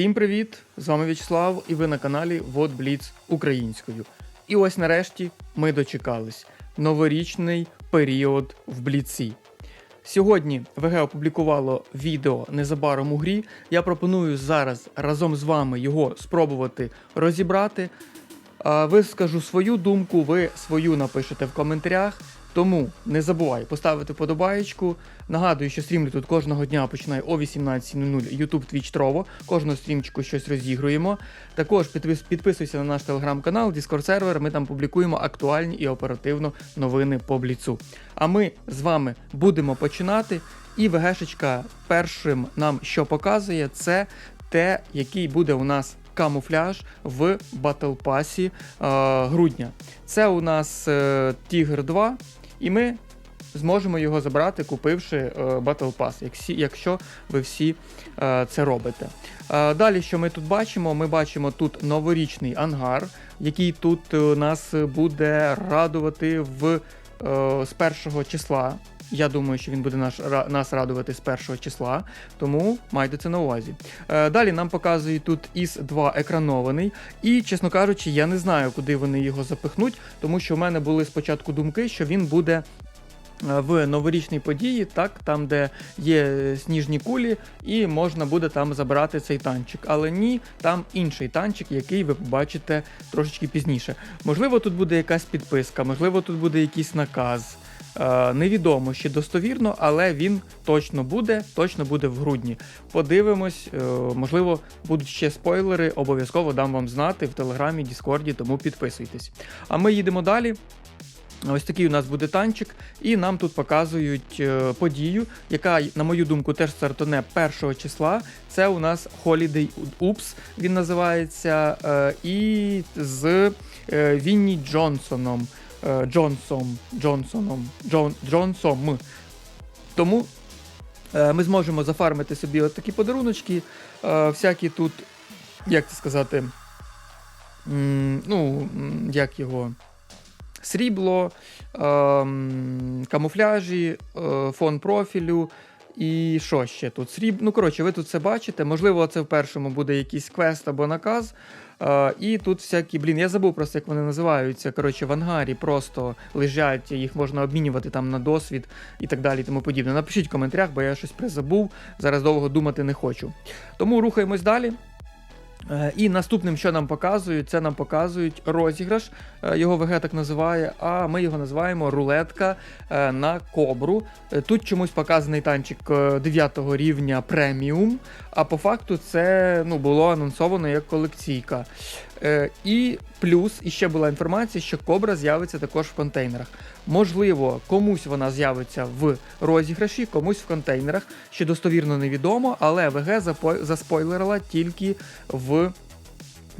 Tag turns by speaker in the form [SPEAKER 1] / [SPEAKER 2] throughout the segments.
[SPEAKER 1] Всім привіт! З вами В'ячеслав і ви на каналі Вот Бліц українською. І ось нарешті ми дочекались новорічний період в Бліці. Сьогодні ВГ опублікувало відео незабаром у грі. Я пропоную зараз разом з вами його спробувати розібрати. Вискажу свою думку, ви свою напишете в коментарях. Тому не забувай поставити подобаєчку. Нагадую, що стрімлю тут кожного дня починає о 18.00 YouTube Twitch Trovo. Кожного стрімчику щось розігруємо. Також підпис- підписуйся на наш телеграм-канал, Discord сервер. Ми там публікуємо актуальні і оперативно новини по бліцу. А ми з вами будемо починати. І ВГшечка першим нам що показує, це те, який буде у нас камуфляж в Battle Pass е, грудня. Це у нас е, Тігр 2, і ми зможемо його забрати, купивши е, Battle Pass, якщо ви всі це робите. Далі, що ми тут бачимо? Ми бачимо тут новорічний ангар, який тут нас буде радувати в, з першого числа. Я думаю, що він буде наш, нас радувати з першого числа, тому майте це на увазі. Е, далі нам показують тут іс 2 екранований, і, чесно кажучи, я не знаю, куди вони його запихнуть, тому що в мене були спочатку думки, що він буде е, в новорічній події, так, там, де є сніжні кулі, і можна буде там забирати цей танчик. Але ні, там інший танчик, який ви побачите трошечки пізніше. Можливо, тут буде якась підписка, можливо, тут буде якийсь наказ. Е, Невідомо ще достовірно, але він точно буде, точно буде в грудні. Подивимось, е, можливо, будуть ще спойлери, обов'язково дам вам знати в Телеграмі, Діскорді, тому підписуйтесь. А ми їдемо далі. Ось такий у нас буде танчик, і нам тут показують е, подію, яка, на мою думку, теж стартуне 1 числа. Це у нас Holiday Oops, він називається, і з Вінні Джонсоном. Е, Джонсом, Джонсоном, Джон, Джонсом. Тому е, ми зможемо зафармити собі от такі подаруночки, е, всякі тут, як це сказати, ну, як його срібло, ем, камуфляжі, фон профілю. І що ще тут? Сріб... Ну, коротше, ви тут це бачите. Можливо, це в першому буде якийсь квест або наказ. Е, і тут всякі, блін, я забув просто, як вони називаються. Коротше, в ангарі просто лежать, їх можна обмінювати там на досвід і так далі. Тому подібне. Напишіть в коментарях, бо я щось призабув. Зараз довго думати не хочу. Тому рухаємось далі. Е, І наступним, що нам показують, це нам показують розіграш. Е, Його ВГ так називає, а ми його називаємо рулетка е, на кобру. Тут чомусь показаний танчик 9 рівня преміум, а по факту це ну, було анонсовано як колекційка. Е, І плюс іще була інформація, що кобра з'явиться також в контейнерах. Можливо, комусь вона з'явиться в розіграші, комусь в контейнерах, що достовірно невідомо, але ВГ заспойлерила тільки в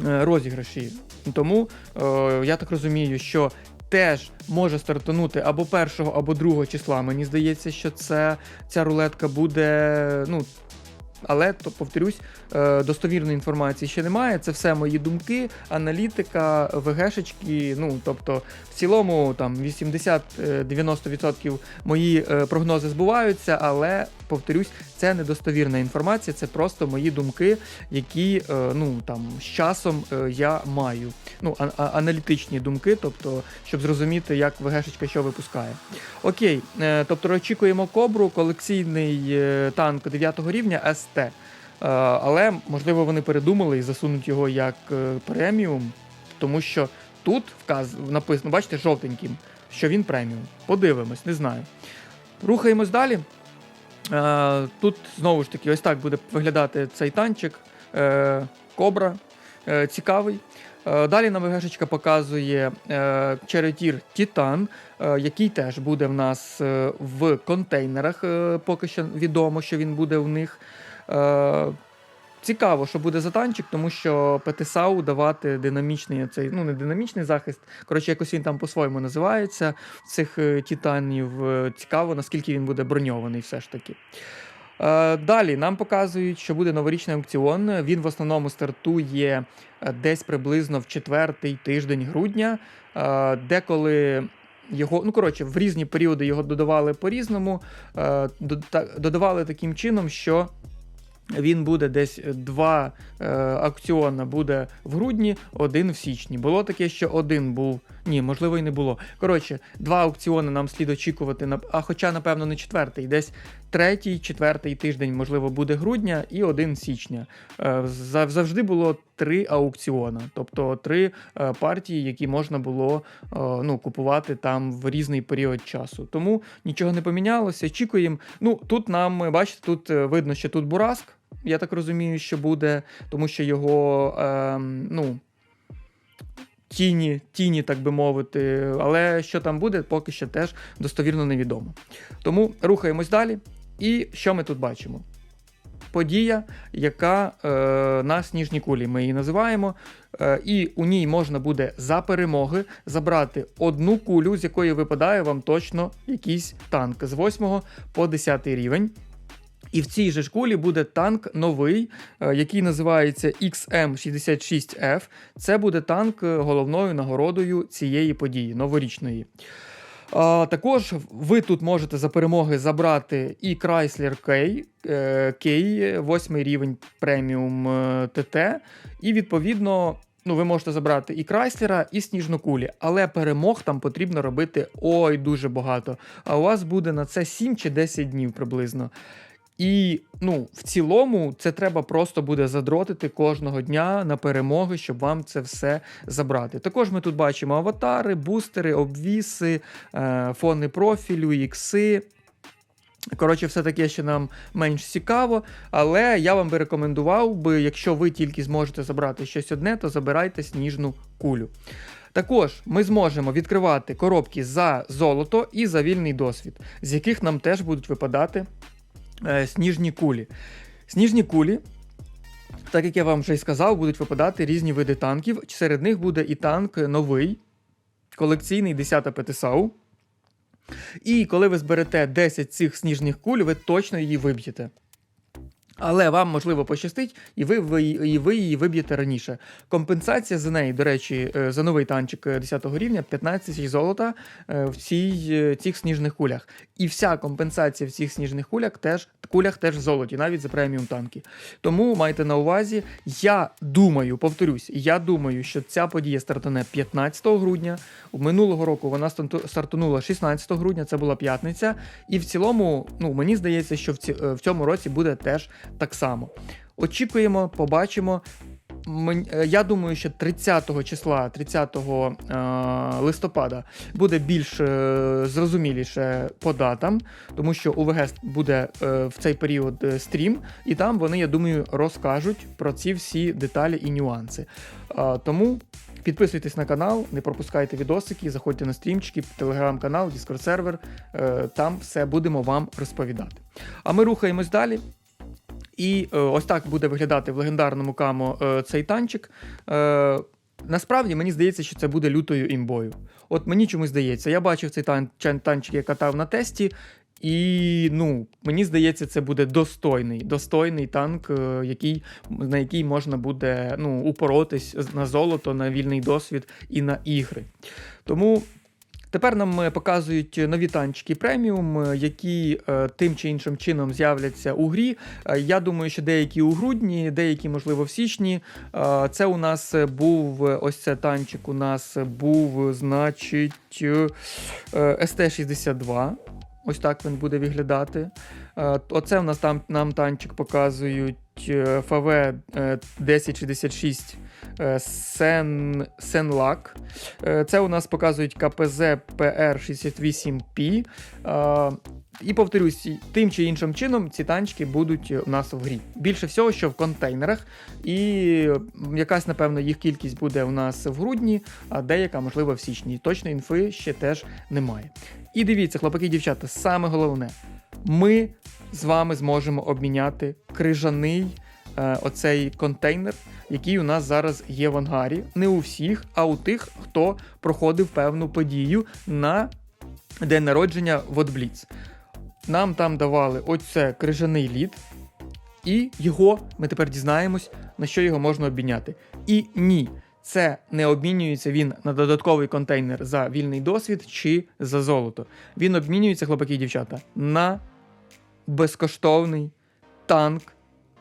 [SPEAKER 1] е, розіграші. Тому е, я так розумію, що теж може стартанути або 1, або 2 числа. Мені здається, що це, ця рулетка буде. ну, але то повторюсь, е, достовірної інформації ще немає. Це все мої думки, аналітика, ВГшечки. Ну тобто, в цілому там 80-90% мої е, прогнози збуваються, але повторюсь, це недостовірна інформація, це просто мої думки, які е, ну там з часом е, я маю. Ну, а- аналітичні думки, тобто, щоб зрозуміти, як ВГшечка що випускає. Окей, е, тобто очікуємо кобру, колекційний е, танк 9 рівня СТ. Е, але можливо вони передумали і засунуть його як е, преміум, тому що тут вказ написано, бачите, жовтеньким, що він преміум. Подивимось, не знаю. Рухаємось далі. Е, тут знову ж таки, ось так буде виглядати цей танчик. Кобра. Цікавий. Далі нам ВГшечка показує Черетір Титан, який теж буде в нас в контейнерах. Поки що відомо, що він буде в них. Е, Цікаво, що буде за танчик, тому що ПТСАУ давати динамічний цей, ну не динамічний захист. Коротше, якось він там по-своєму називається цих е, титанів. Е, Цікаво, наскільки він буде броньований, все ж таки. Далі нам показують, що буде новорічний аукціон. Він в основному стартує десь приблизно в четвертий тиждень грудня. Деколи його, ну коротше, в різні періоди його додавали по-різному. Додавали таким чином, що Він буде десь е, два е, аукціона буде в грудні, один в січні. Було таке, що один був. Ні, можливо, і не було. Коротше, два аукціони нам слід очікувати на а хоча, напевно, не четвертий, десь третій, четвертий тиждень, можливо, буде грудня і один січня. Е, завжди було три аукціона, тобто три е, партії, які можна було е, ну, купувати там в різний період часу. Тому нічого не помінялося. Очікуємо. Ну тут нам е, бачите, тут е, видно, що тут Бураск. Я так розумію, що буде, тому що його ем, ну, тіні, тіні, так би мовити. Але що там буде, поки що теж достовірно невідомо. Тому рухаємось далі. І що ми тут бачимо? Подія, яка е, на сніжній кулі ми її називаємо. Е, і у ній можна буде за перемоги забрати одну кулю, з якої випадає вам точно якийсь танк з 8 по 10 рівень. І в цій же кулі буде танк новий, е, який називається XM66F. Це буде танк е, головною нагородою цієї події, новорічної. А, також ви тут можете за перемоги забрати і Chrysler K, е, K 8 рівень преміум е, ТТ, і відповідно. Ну, ви можете забрати і Крайслера, і сніжну кулі, але перемог там потрібно робити ой дуже багато. А у вас буде на це 7 чи 10 днів приблизно. І ну, в цілому це треба просто буде задротити кожного дня на перемоги, щоб вам це все забрати. Також ми тут бачимо аватари, бустери, обвіси, е, фони профілю, ікси. Коротше, все таке, що нам менш цікаво, але я вам би рекомендував би, якщо ви тільки зможете забрати щось одне, то забирайте сніжну кулю. Також ми зможемо відкривати коробки за золото і за вільний досвід, з яких нам теж будуть випадати е, сніжні кулі. Сніжні кулі, так як я вам вже й сказав, будуть випадати різні види танків. Серед них буде і танк новий, колекційний 10 ПТСАУ. І коли ви зберете 10 цих сніжних куль, ви точно її виб'єте. Але вам можливо пощастить, і ви, і ви її виб'єте раніше. Компенсація за неї, до речі, е, за новий танчик е, 10 рівня 15 тисяч золота е, в цій, цих сніжних кулях. І вся компенсація в цих сніжних кулях теж, кулях теж в золоті, навіть за преміум танки. Тому майте на увазі, я думаю, повторюсь, я думаю, що ця подія стартане 15 грудня. Минулого року вона стартанула 16 грудня, це була п'ятниця. І в цілому, ну мені здається, що в цьому році буде теж так само. Очікуємо, побачимо. Е, Я думаю, що 30 числа, 30 е, листопада буде більш е, зрозуміліше по датам, тому що у буде в цей період стрім, і там вони, я думаю, розкажуть про ці всі деталі і нюанси. Тому підписуйтесь на канал, не пропускайте відосики, заходьте на стрімчики, телеграм-канал, Discord сервер. Там все будемо вам розповідати. А ми рухаємось далі. І е, ось так буде виглядати в легендарному камо е, цей танчик. Е, насправді мені здається, що це буде лютою імбою. От мені чомусь здається. Я бачив цей тан- танчик, я катав на тесті, і ну, мені здається, це буде достойний, достойний танк, який, на який можна буде ну, упоротись на золото, на вільний досвід і на ігри. Тому Тепер нам е, показують нові танчики преміум, е, які е, тим чи іншим чином з'являться у грі. Я думаю, що деякі у грудні, деякі, можливо, в січні. Це у нас був ось це танчик. У нас був, значить, е, е, СТ-62. Ось так він буде виглядати. Оце в нас там нам танчик показують ФВ е, 1066 е, Сен, Сенлак. Е, Це у нас показують КПЗ PR68P. Е, І повторюсь, тим чи іншим чином ці танчики будуть у нас в грі. Більше всього, що в контейнерах, і якась, напевно, їх кількість буде у нас в грудні, а деяка, можливо, в січні. Точної інфи ще теж немає. І дивіться, хлопаки і дівчата, саме головне, ми з вами зможемо обміняти крижаний е, оцей контейнер, який у нас зараз є в ангарі. Не у всіх, а у тих, хто проходив певну подію на день народження в Отбліц. Нам там давали оце крижаний лід, і його ми тепер дізнаємось, на що його можна обміняти. І ні, це не обмінюється він на додатковий контейнер за вільний досвід чи за золото. Він обмінюється, хлопаки і дівчата, на безкоштовний танк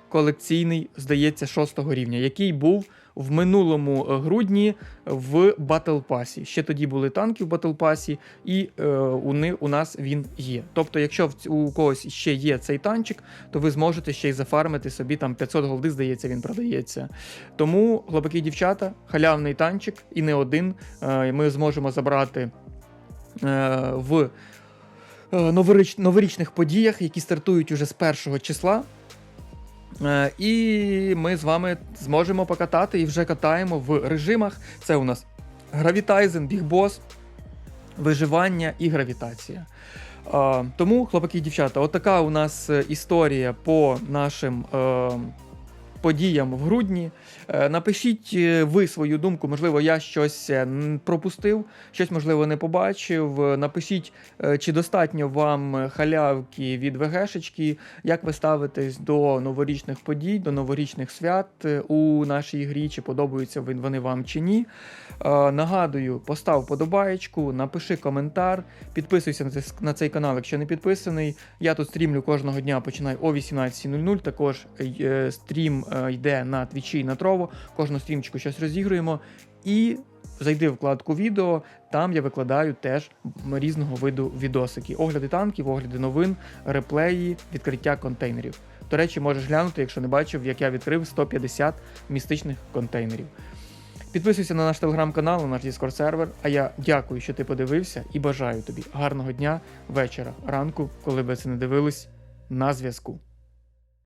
[SPEAKER 1] колекційний, здається, шостого рівня, який був в минулому е, грудні в Battle Pass. Ще тоді були танки в Battle Pass, і е, у, ни, у нас він є. Тобто, якщо у когось ще є цей танчик, то ви зможете ще й зафармити собі там 500 голди, здається, він продається. Тому, хлопаки дівчата, халявний танчик і не один. Е, Ми зможемо забрати е, в е, новоріч, новорічних подіях, які стартують уже з першого числа. Е, І ми з вами зможемо покатати і вже катаємо в режимах. Це у нас гравітайзен, бігбос, виживання і гравітація. Е, Тому, хлопаки і дівчата, отака у нас історія по нашим е, подіям в грудні. Е, Напишіть е, ви свою думку, можливо, я щось е, пропустив, щось, можливо, не побачив. Напишіть, чи достатньо вам халявки від ВГшечки, як ви ставитесь до новорічних подій, до новорічних свят у нашій грі, чи подобаються вони вам чи ні. Нагадую, постав подобаєчку, напиши коментар, підписуйся на цей, канал, якщо не підписаний. Я тут стрімлю кожного дня, починаю о 18.00. Також стрім йде на твічі і на трово. Кожну стрімчику щось розігруємо. І зайди в вкладку відео, там я викладаю теж різного виду відосики. Огляди танків, огляди новин, реплеї, відкриття контейнерів. До речі, можеш глянути, якщо не бачив, як я відкрив 150 містичних контейнерів. Підписуйся на наш телеграм-канал, на наш Discord сервер. А я дякую, що ти подивився, і бажаю тобі гарного дня, вечора, ранку, коли би це не дивились, на зв'язку.